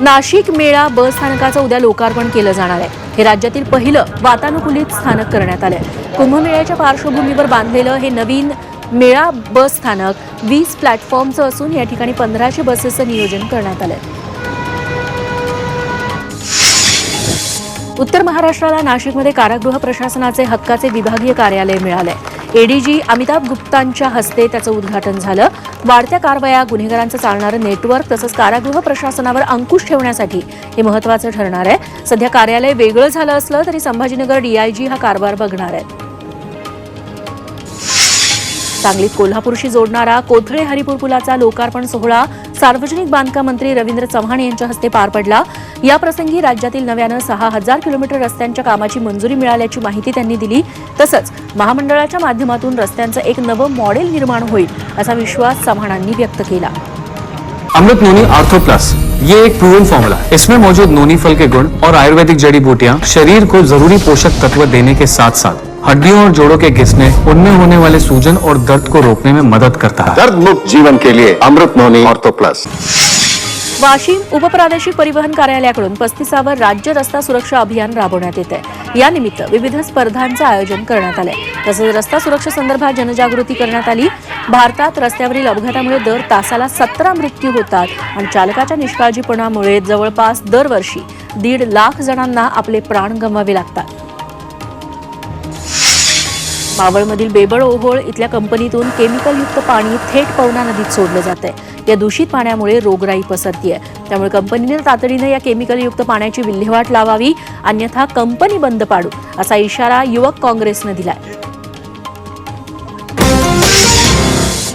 नाशिक मेळा बस स्थानकाचं उद्या लोकार्पण केलं जाणार आहे. हे राज्यातील पहिलं वातानुकूलित स्थानक करण्यात आलं आहे कुंभमेळ्याच्या पार्श्वभूमीवर बांधलेलं हे नवीन मेळा बस स्थानक वीस प्लॅटफॉर्मचं असून या ठिकाणी पंधराशे बसेसचं नियोजन करण्यात आलं आहे उत्तर महाराष्ट्राला नाशिकमध्ये कारागृह प्रशासनाचे हक्काचे विभागीय कार्यालय मिळाले. एडीजी अमिताभ गुप्तांच्या हस्ते त्याचं उद्घाटन झालं. वाढत्या कारवाया गुन्हेगारांचं चालणारं नेटवर्क तसंच कारागृह प्रशासनावर अंकुश ठेवण्यासाठी हे महत्वाचं ठरणार आहे. सध्या कार्यालय वेगळं झालं असलं तरी संभाजीनगर डीआयजी हा कारभार बघणार आहे. सांगलीत कोल्हापूरशी जोडणारा कोथळे हरिपूर पुलाचा लोकार्पण सोहळा सार्वजनिक बांधकाम मंत्री रवींद्र चव्हाण यांच्या हस्ते पार पडला. या प्रसंगी राज्यातील नव्यानं सहा हजार किलोमीटर रस्त्यांच्या कामाची मंजुरी मिळाल्याची माहिती त्यांनी दिली. तसंच महामंडळाच्या माध्यमातून रस्त्यांचं एक नवं मॉडेल निर्माण होईल असा विश्वास चव्हाणांनी व्यक्त केला. Amrit noni ortho plus. ये एक प्रूवन फॉर्मूला है इसमें मौजूद नोनी फल के गुण और आयुर्वेदिक जड़ी बूटियाँ शरीर को जरूरी पोषक तत्व देने के साथ साथ हड्डियों और जोड़ों के घिसने उनमें होने वाले सूजन और दर्द को रोकने में मदद करता है। दर्द मुक्त जीवन के लिए Amrit noni ortho plus. Washim उपप्रादेशिक परिवहन कार्यालयाकडून पस्तीसावर राज्य रस्ता सुरक्षा अभियान राबवण्यात येत आहे यानिमित्त विविध स्पर्धांचं आयोजन करण्यात आलंय. तसंच रस्ता सुरक्षेसंदर्भात जनजागृती करण्यात आली. भारतात रस्त्यावरील अपघातामुळे दर तासाला सतरा मृत्यू होतात आणि चालकाच्या निष्काळजीपणामुळे जवळपास दरवर्षी दीड लाख जणांना आपले प्राण गमवावे लागतात. मावळमधील बेबळ ओहोळ इथल्या कंपनीतून केमिकलयुक्त पाणी थेट पवना नदीत सोडलं जात आहे या दूषित पाण्यामुळे रोगराई पसरतीये. त्यामुळे कंपनीने तातडीनं या केमिकलयुक्त पाण्याची विल्हेवाट लावावी अन्यथा कंपनी बंद पाडू असा इशारा युवक काँग्रेसनं दिलाय.